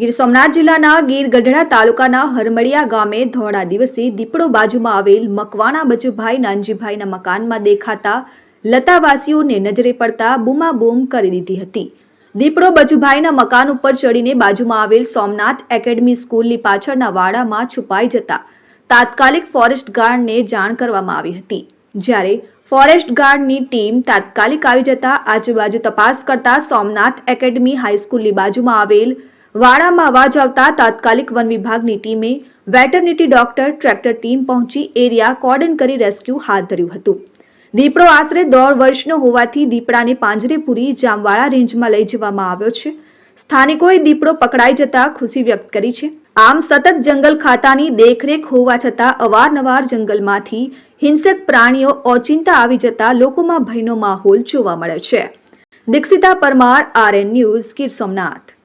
ગીર સોમનાથ જિલ્લાના ગીર ગઢડા તાલુકાના હરમડિયા ગામે ધોળા દિવસે દીપડો બાજુમાં આવેલ મકવાણા બચુભાઈ નાનજીભાઈના મકાનમાં દેખાતા લતાવાસીઓને નજરે પડતા બૂમાબૂમ કરી દીધી હતી. દીપડો બચુભાઈના મકાન ઉપર ચડીને બાજુમાં આવેલ સોમનાથ એકેડમી સ્કૂલની પાછળના વાડામાં છુપાઈ જતા તાત્કાલિક ફોરેસ્ટ ગાર્ડને જાણ કરવામાં આવી હતી. જ્યારે ફોરેસ્ટ ગાર્ડની ટીમ તાત્કાલિક આવી જતા આજુબાજુ તપાસ કરતા સોમનાથ એકેડમી હાઈસ્કૂલની બાજુમાં આવેલ વાડામાં અવાજ આવતા તાત્કાલિક વન વિભાગની ટીમે વેટરનિટી ડોક્ટર ટ્રેક્ટર ટીમ પહોંચી એરિયા કોર્ડન કરી રેસ્ક્યુ હાથ ધર્યું હતું. દીપડો આશરે દોઢ વર્ષનો હોવાથી દીપડાને પાંજરે પૂરી જામવાળા રેન્જમાં લઈ જવામાં આવ્યો છે. સ્થાનિકોએ દીપડો પકડાઈ જતા ખુશી વ્યક્ત કરી છે. આમ સતત જંગલ ખાતાની દેખરેખ હોવા છતાં અવારનવાર જંગલમાંથી હિંસક પ્રાણીઓ ઓચિંતા આવી જતા લોકોમાં ભયનો માહોલ જોવા મળે છે. Dikshita Parmar, RN news Gir Somnath.